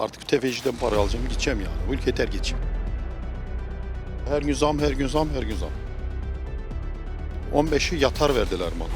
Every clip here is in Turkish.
Artık tefeciden para alacağım gideceğim yani. Bu ülke terk edeceğim. Her gün zam, her gün zam, her gün zam. 15'i yatar verdiler bana.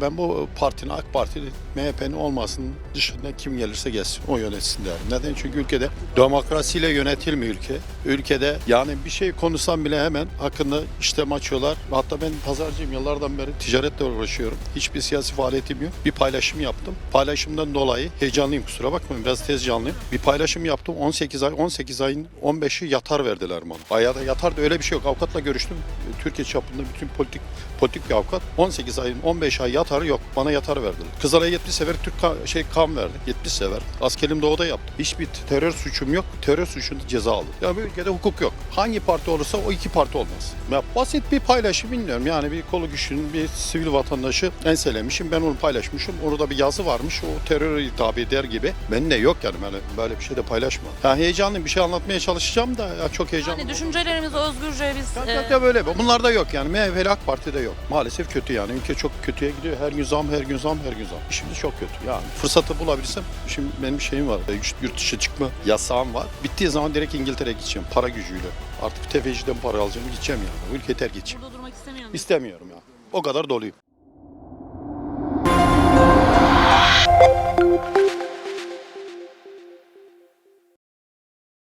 Ben bu partinin AK Parti MHP'nin olmasının dışında kim gelirse gelsin o yönetsin derim. Neden? Çünkü ülkede demokrasiyle yönetilmiyor ülke. Ülkede yani bir şey konuşsam bile hemen hakkında işlem açıyorlar. Hatta ben pazarcıyım yıllardan beri ticaretle uğraşıyorum. Hiçbir siyasi faaliyetim yok. Bir paylaşım yaptım. Paylaşımdan dolayı heyecanlıyım kusura bakmayın biraz tez canlıyım. Bir paylaşım yaptım 18 ay 18 ayın 15'i yatar verdiler bana. Bayağı da yatar da öyle bir şey yok. Avukatla görüştüm. Türkiye çapında bütün politik politik bir avukat. 18 ayın 15 ay yatarı yok. Bana yatar verdiler. Kızılay'a 70 sefer Türk ka- şey kan verdi. 70 sefer. Askerim doğuda yaptım. Hiçbir terör suçum yok. Terör suçunda ceza aldım. Ya bu ülkede hukuk yok. Hangi parti olursa o iki parti olmaz. Ya basit bir paylaşım bilmiyorum. Yani bir kolu güçlünün bir sivil vatandaşı enselemişim. Ben onu paylaşmışım. Orada bir yazı varmış. O teröre hitap eder gibi. Ben de yok yani böyle, böyle bir şey de paylaşma. Ya heyecanlıyım. Bir şey anlatmaya çalışacağım da ya çok heyecanlı. Yani düşüncelerimizi özgürce biz... Ya, e, ya, ya böyle. Bunlar da yok yani. MHP'li AK Parti'de yok. Maalesef kötü yani. Ülke çok kötüye gidiyor. Her gün zam, her gün zam, her gün zam. İşimiz çok kötü. Yani fırsatı bulabilirsem. Şimdi benim bir şeyim var. Yurt, yurt dışı çıkma yasağım var. Bittiği zaman direkt İngiltere'ye gideceğim. Para gücüyle. Artık tefeciden para alacağım. Gideceğim yani. Bu ülkeyi terk edeceğim. Burada durmak istemiyorum. İstemiyorum ya. O kadar doluyum.